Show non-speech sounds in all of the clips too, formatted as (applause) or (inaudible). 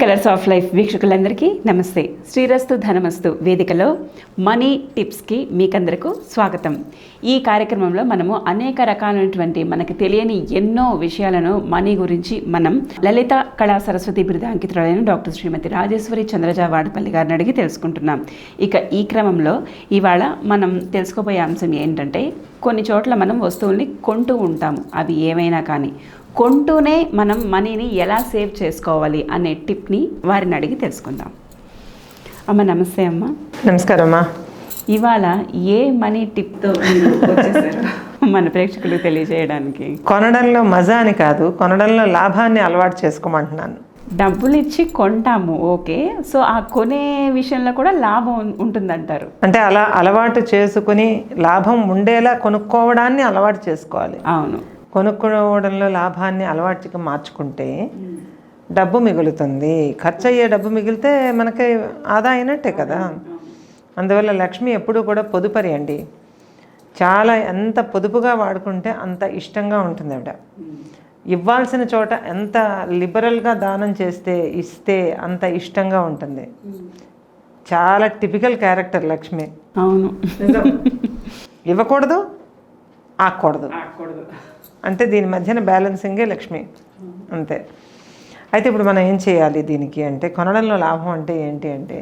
Colours of life వీక్షకులందరికీ నమస్తే. శ్రీరస్తు ధనమస్తు వేదికలో మనీ టిప్స్కి మీకందరకు స్వాగతం. ఈ కార్యక్రమంలో మనము అనేక రకాలైనటువంటి మనకు తెలియని ఎన్నో విషయాలను మనీ గురించి మనం లలిత కళా సరస్వతి బిరుద అంకితురాలైన డాక్టర్ శ్రీమతి రాజేశ్వరి చంద్రజా వాడపల్లి గారిని అడిగి తెలుసుకుంటున్నాం. ఇక ఈ క్రమంలో ఇవాళ మనం తెలుసుకోబోయే అంశం ఏంటంటే కొన్ని చోట్ల మనం వస్తువుల్ని కొంటూ ఉంటాము. అవి ఏమైనా కానీ. కొంటూనే మనం మనీని ఎలా సేవ్ చేసుకోవాలి అనే టిప్ని వారిని అడిగి తెలుసుకుందాం. అమ్మ నమస్తే అమ్మ. నమస్కారం అమ్మా. ఇవాళ ఏ మనీ టిప్తో మీరు వచ్చేసారు? మన ప్రేక్షకులకు తెలియజేయడానికి. కొనడంలో మజా అని కాదు కొనడంలో లాభాన్ని అలవాటు చేసుకోమంటున్నాను. డబ్బులు ఇచ్చి కొంటాము ఓకే. సో ఆ కొనే విషయంలో కూడా లాభం ఉంటుందంటారు. అంటే అలా అలవాటు చేసుకుని లాభం ఉండేలా కొనుక్కోవడాన్ని అలవాటు చేసుకోవాలి. అవును. కొనుక్కోవడంలో లాభాన్ని అలవాటుకి మార్చుకుంటే డబ్బు మిగులుతుంది. ఖర్చు అయ్యే డబ్బు మిగిలితే మనకి ఆదా అయినట్టే కదా. అందువల్ల లక్ష్మి ఎప్పుడూ కూడా పొదుపరి అండి. చాలా ఎంత పొదుపుగా వాడుకుంటే అంత ఇష్టంగా ఉంటుంది ఆవిడ ఇవ్వాల్సిన చోట ఎంత లిబరల్గా దానం చేస్తే ఇస్తే అంత ఇష్టంగా ఉంటుంది. చాలా టిపికల్ క్యారెక్టర్ లక్ష్మి. అవును. ఇవ్వకూడదు ఆకూడదు అంటే దీని మధ్యన బ్యాలెన్సింగే లక్ష్మి. అంతే. అయితే ఇప్పుడు మనం ఏం చేయాలి దీనికి అంటే కొనడంలో లాభం అంటే ఏంటి అంటే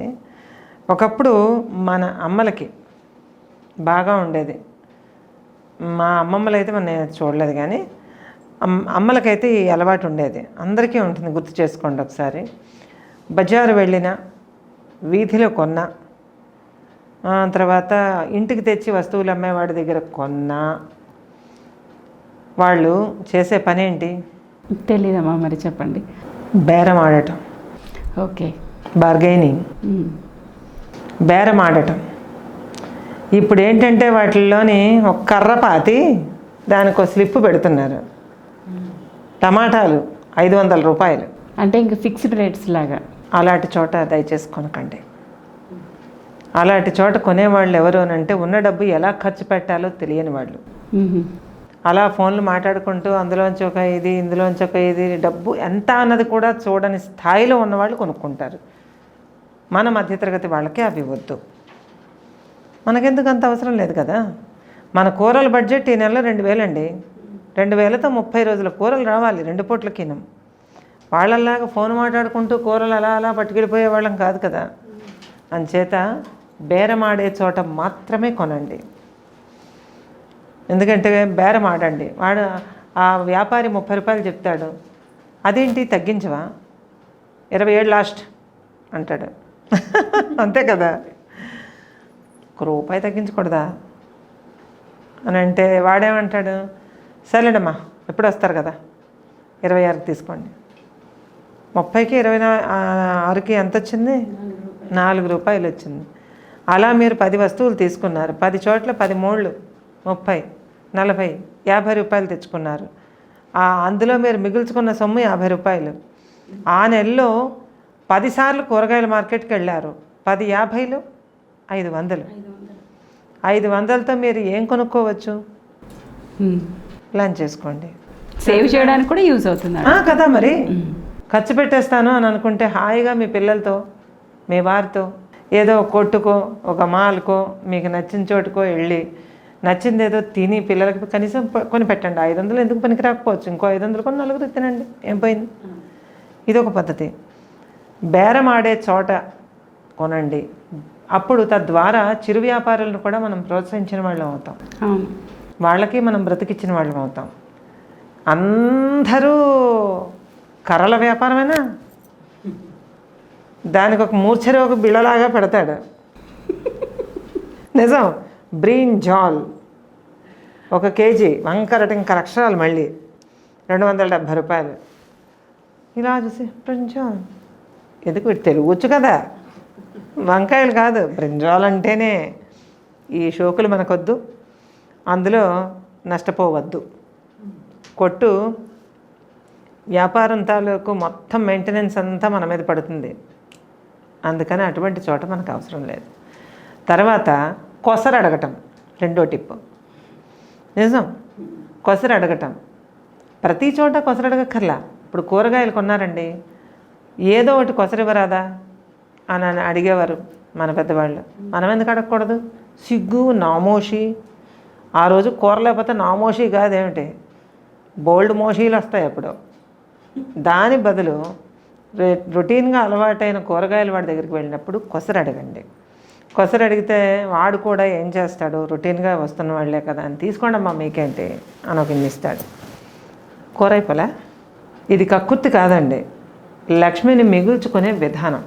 ఒకప్పుడు మన అమ్మలకి బాగా ఉండేది. మా అమ్మమ్మలు అయితే మనం చూడలేదు కానీ అమ్ అమ్మలకైతే ఈ అలవాటు ఉండేది. అందరికీ ఉంటుంది గుర్తు చేసుకోండి ఒకసారి. బజారు వెళ్ళిన వీధిలో కొన్నా తర్వాత ఇంటికి తెచ్చి వస్తువులు అమ్మేవాడి దగ్గర కొన్నా వాళ్ళు చేసే పని ఏంటి? తెలీదమ్మా మరి చెప్పండి. బేరం ఆడటం. ఓకే. బార్గైనింగ్. బేరం ఆడటం. ఇప్పుడు ఏంటంటే వాటిల్లోని ఒక కర్ర పాతి దానికి ఒక స్లిప్ పెడుతున్నారు. టమాటాలు ఐదు వందల రూపాయలు. అంటే ఇంక ఫిక్స్డ్ రేట్స్ లాగా. అలాంటి చోట దయచేసి కొనకండి అలాంటి చోట కొనేవాళ్ళు ఎవరు అని అంటే ఉన్న డబ్బు ఎలా ఖర్చు పెట్టాలో తెలియని వాళ్ళు. అలా ఫోన్లు మాట్లాడుకుంటూ అందులోంచి ఒక ఇది ఇందులోంచి ఒక ఇది డబ్బు ఎంత అన్నది కూడా చూడని స్థాయిలో ఉన్నవాళ్ళు కొనుక్కుంటారు. మన మధ్యతరగతి వాళ్ళకి అవి వద్దు. మనకెందుకు అంత అవసరం లేదు కదా? మన కూరల బడ్జెట్ ఈ నెలలో రెండు వేలండి. రెండు వేలతో ముప్పై రోజుల కూరలు రావాలి రెండు పూట్లకినం వాళ్ళలాగా ఫోన్ మాట్లాడుకుంటూ కూరలు అలా అలా పట్టుకెళ్ళిపోయే వాళ్ళం కాదు కదా? అంచేత బేరమాడే చోట మాత్రమే కొనండి. ఎందుకంటే బేరం ఆడండి. వాడు ఆ వ్యాపారి ముప్పై రూపాయలు చెప్తాడు. అదేంటి? తగ్గించవా? ఇరవై ఏడు లాస్ట్ అంటాడు. (laughs) అంతే కదా? ఒక రూపాయి తగ్గించకూడదా? అని అంటే వాడేమంటాడు? సరేనమ్మా ఎప్పుడు వస్తారు కదా? ఇరవై ఆరుకి తీసుకోండి. ముప్పైకి ఇరవై ఆరుకి ఎంత వచ్చింది నాలుగు రూపాయలు వచ్చింది అలా మీరు పది వస్తువులు తీసుకున్నారు. పది చోట్ల పది మూళ్ళు ముప్పై. నలభై యాభై రూపాయలు తెచ్చుకున్నారు. ఆ అందులో మీరు మిగుల్చుకున్న సొమ్ము యాభై రూపాయలు. ఆ నెలలో పదిసార్లు కూరగాయల మార్కెట్కి వెళ్ళారు. పది యాభైలు ఐదు వందలు. ఐదు వందలతో మీరు ఏం కొనుక్కోవచ్చు. ప్లాన్ చేసుకోండి. సేవ్ చేయడానికి కూడా యూజ్ అవుతుంది. ఆ, కదా మరి. ఖర్చు పెట్టేస్తాను అని అనుకుంటే హాయిగా మీ పిల్లలతో మీ వారితో ఏదో ఒక కొట్టుకో ఒక మాల్కో మీకు నచ్చిన చోటుకో వెళ్ళి నచ్చింది ఏదో తిని పిల్లలకి కనీసం కొని పెట్టండి ఐదు వందలు ఎందుకు పనికి రాకపోవచ్చు ఇంకో ఐదు వందలు కొని నలుగురు తినండి. ఏం పోయింది? ఇది ఒక పద్ధతి. బేరం ఆడే చోట కొనండి. అప్పుడు తద్వారా చిరు వ్యాపారులను కూడా మనం ప్రోత్సహించిన వాళ్ళం అవుతాం. వాళ్ళకి మనం బ్రతికిచ్చిన వాళ్ళం అవుతాం. అందరూ కర్రల వ్యాపారమేనా? దానికి ఒక మూర్ఛరి ఒక బిళ్ళలాగా పెడతాడు. (laughs) నిజం? బ్రీన్ జాల్ ఒక కేజీ వంకర ఇంకా అక్షరాలు మళ్ళీ. రెండు వందల డెబ్భై రూపాయలు. ఇలా చూసి బ్రింజాల్ ఎందుకు వీడు తెలుగు వచ్చు కదా? వంకాయలు కాదు బ్రింజాల్ అంటేనే ఈ షోకులు మనకొద్దు అందులో నష్టపోవద్దు. కొట్టు వ్యాపారం తాలూకు మొత్తం మెయింటెనెన్స్ అంతా మన మీద పడుతుంది. అందుకని అటువంటి చోట మనకు అవసరం లేదు. తర్వాత కొసరు అడగటం రెండో టిప్. నిజం. కొసరు అడగటం. ప్రతి చోట కొసరు అడగక్కర్లా. ఇప్పుడు కూరగాయలు కొన్నారండి. ఏదో ఒకటి కొసరివ్వరాదా అని అని అడిగేవారు మన పెద్దవాళ్ళు. మనం ఎందుకు అడగకూడదు? సిగ్గు నామోషి. ఆ రోజు కూర లేకపోతే నామోషి కాదేమిటి బోల్డ్ మోషీలు వస్తాయి అప్పుడు. దాని బదులు రే- రొటీన్గా అలవాటైన కూరగాయలు వాడి దగ్గరికి వెళ్ళినప్పుడు కొసరు అడగండి. కొసరు అడిగితే వాడు కూడా ఏం చేస్తాడు? రొటీన్గా వస్తున్న వాళ్ళే కదా. అని తీసుకోండమ్మా మీకేంటి? అని ఒక ఇన్ని ఇస్తాడు కూర అయిపోలే? ఇది కక్కుర్తి కాదండి. లక్ష్మిని మిగుల్చుకునే విధానం.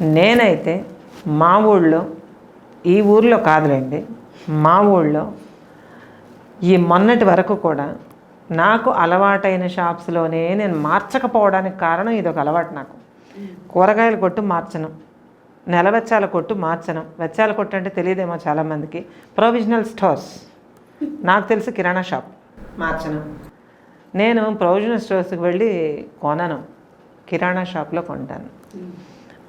నేనైతే మా ఊళ్ళో ఈ ఊర్లో కాదులేండి మా ఊళ్ళో ఈ మొన్నటి వరకు కూడా నాకు అలవాటైన షాప్స్లోనే నేను మార్చకపోవడానికి కారణం ఇది ఒక అలవాటు నాకు. కూరగాయలు కొట్టు మార్చను. నెల వెచ్చాల కొట్టు మార్చను. వెచ్చాల కొట్టు అంటే తెలియదేమో చాలామందికి. ప్రొవిజనల్ స్టోర్స్ నాకు తెలిసి కిరాణా షాప్ మార్చను. నేను ప్రొవిజనల్ స్టోర్స్కి వెళ్ళి కొనను. కిరాణా షాప్లో కొంటాను.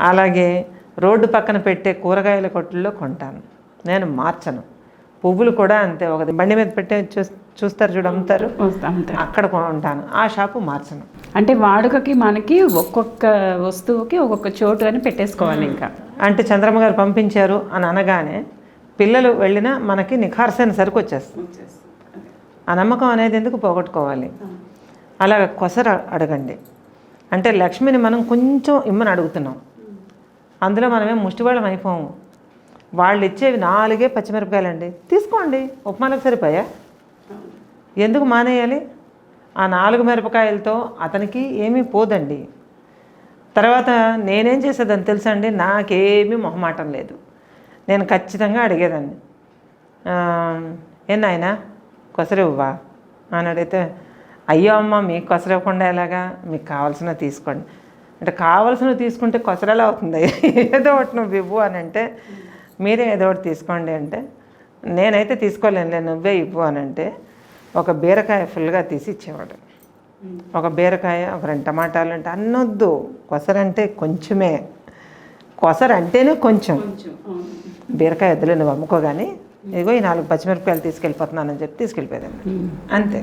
అలాగే రోడ్డు పక్కన పెట్టే కూరగాయల కొట్టుల్లో కొంటాను. నేను మార్చను. పువ్వులు కూడా అంతే. ఒక బండి మీద పెట్టే చూ- చూస్తారు చూడు అమ్ముతారు. అక్కడ కొంటాను. ఆ షాపు మార్చను. అంటే వాడుకకి మనకి ఒక్కొక్క వస్తువుకి ఒక్కొక్క చోటు అని పెట్టేసుకోవాలి ఇంకా. అంటే చంద్రమ్మ గారు పంపించారు అని అనగానే పిల్లలు వెళ్ళినా మనకి నిఖార్సైన సరుకు వచ్చేస్తుంది. ఆ నమ్మకం అనేది ఎందుకు పోగొట్టుకోవాలి? అలాగ కొసర అడగండి. అంటే లక్ష్మిని మనం కొంచెం ఇమ్మని అడుగుతున్నాం. అందులో మనమేం ముష్టివాళ్ళం అయిపోము. వాళ్ళు ఇచ్చేవి నాలుగే పచ్చిమిరపకాయలండి. తీసుకోండి ఉప్మాలకు సరిపోయా? ఎందుకు మానేయాలి? ఆ నాలుగు మిరపకాయలతో అతనికి ఏమీ పోదండి. తర్వాత నేనేం చేసేదని తెలుసా అండి? నాకేమీ మొహమాటం లేదు. నేను ఖచ్చితంగా అడిగేదాన్ని. ఏ నాయనా కొసరివ్వా అని అడిగితే అయ్యో అమ్మ మీకు కొసరవ్వకుండా ఎలాగా? మీకు కావాల్సినవి తీసుకోండి. అంటే కావాల్సినవి తీసుకుంటే కొసరెలా అవుతుంది? ఏదో ఒకటి నువ్వు ఇవ్వు అని అంటే మీరే ఏదో ఒకటి తీసుకోండి అంటే నేనైతే తీసుకోలేనులే నువ్వే ఇవ్వు అని అంటే ఒక బీరకాయ ఫుల్గా తీసి ఇచ్చేవాడు. ఒక బీరకాయ ఒక రెండు టమాటాలు అంటే అన్నొద్దు. కొసరంటే కొంచెమే. కొసర అంటేనే కొంచెం బీరకాయ వద్దులే నువ్వు అమ్ముకో కానీ ఇదిగో ఈ నాలుగు పచ్చిమిరపకాయలు తీసుకెళ్ళిపోతున్నానని చెప్పి తీసుకెళ్ళిపోయాను అంతే.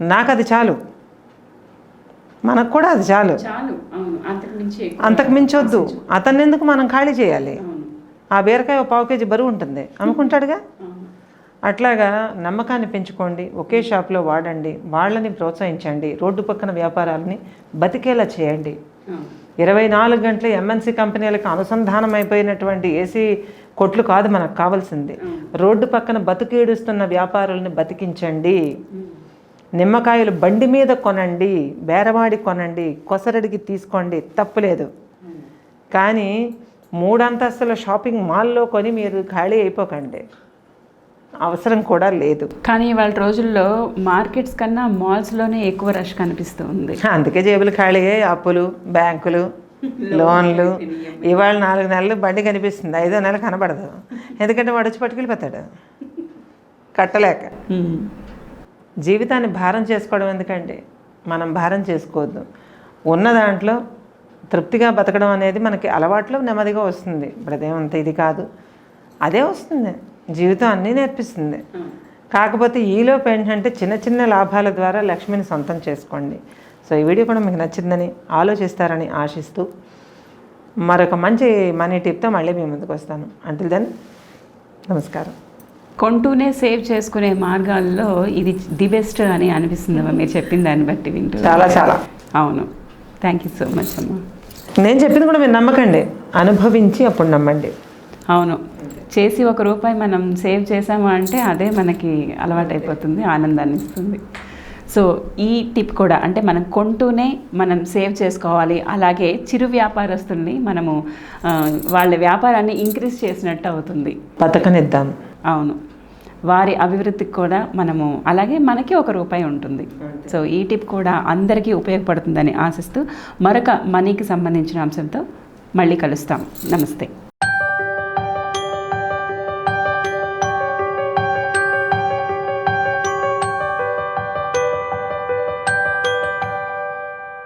నాకు అది చాలు. మనకు కూడా అది చాలు. చాలు అవును. అంతకు మించి అంతకు మించొద్దు అతన్ని ఎందుకు మనం ఖాళీ చేయాలి? ఆ బీరకాయ ఒక పావు కేజీ బరువు ఉంటుంది. అమ్ముకుంటాడుగా? అట్లాగా నమ్మకాన్ని పెంచుకోండి ఒకే షాప్లో వాడండి వాళ్ళని ప్రోత్సహించండి రోడ్డు పక్కన వ్యాపారాలని బతికేలా చేయండి. ఇరవై నాలుగు గంటలు ఎంఎన్సీ కంపెనీలకు అనుసంధానం అయిపోయినటువంటి ఏసీ కొట్లు కాదు మనకు కావాల్సింది. రోడ్డు పక్కన బతుకీడుస్తున్న వ్యాపారుల్ని బతికించండి. నిమ్మకాయలు బండి మీద కొనండి బేరవాడి కొనండి కొసరడికి తీసుకోండి తప్పులేదు కానీ మూడంతస్తుల షాపింగ్ మాల్లో కొని మీరు ఖాళీ అయిపోకండి. అవసరం కూడా లేదు. కానీ వాళ్ళ రోజుల్లో మార్కెట్స్ కన్నా మాల్స్లోనే ఎక్కువ రష్ కనిపిస్తూ ఉంది అందుకే జేబులు ఖాళీ అప్పులు బ్యాంకులు (laughs) లోన్లు. ఇవాళ నాలుగు నెలలు బండి కనిపిస్తుంది. ఐదో నెల కనబడదు. ఎందుకంటే వాడు వచ్చి పట్టుకెళ్ళిపోతాడు. కట్టలేక. జీవితాన్ని భారం చేసుకోవడం ఎందుకండి? మనం భారం చేసుకోవద్దు. ఉన్న దాంట్లో తృప్తిగా బతకడం అనేది మనకి అలవాట్లో నెమ్మదిగా వస్తుంది. ఇప్పుడు అదేమంత ఇది కాదు. అదే వస్తుంది. జీవితం అన్నీ నేర్పిస్తుంది కాకపోతే ఈలోపు ఏంటంటే చిన్న చిన్న లాభాల ద్వారా లక్ష్మిని సొంతం చేసుకోండి. సో ఈ వీడియో కూడా మీకు నచ్చిందని ఆలోచిస్తారని ఆశిస్తూ మరొక మంచి మనీ టిప్తో మళ్ళీ మీ ముందుకు వస్తాను. అంటిల్ దెన్ నమస్కారం. కొంటూనే సేవ్ చేసుకునే మార్గాల్లో ఇది ది బెస్ట్ అని అనిపిస్తుందమ్మా. మీరు చెప్పిన దాన్ని బట్టి వింటూ చాలా చాలా. అవును. థ్యాంక్ యూ సో మచ్ అమ్మా. నేను చెప్పింది కూడా మీరు నమ్మకండి. అనుభవించి అప్పుడు నమ్మండి. అవును. చేసి ఒక రూపాయి మనం సేవ్ చేసాము అంటే అదే మనకి అలవాటైపోతుంది ఆనందాన్ని ఇస్తుంది. సో ఈ టిప్ కూడా అంటే మనం కొంటూనే మనం సేవ్ చేసుకోవాలి. అలాగే చిరు వ్యాపారస్తుల్ని మనము వాళ్ళ వ్యాపారాన్ని ఇంక్రీజ్ చేసినట్టు అవుతుంది. బతకనిద్దాం. అవును. వారి అభివృద్ధికి కూడా మనము అలాగే మనకి ఒక రూపాయి ఉంటుంది. సో ఈ టిప్ కూడా అందరికీ ఉపయోగపడుతుందని ఆశిస్తూ మరొక మనీకి సంబంధించిన అంశంతో మళ్ళీ కలుస్తాం. నమస్తే.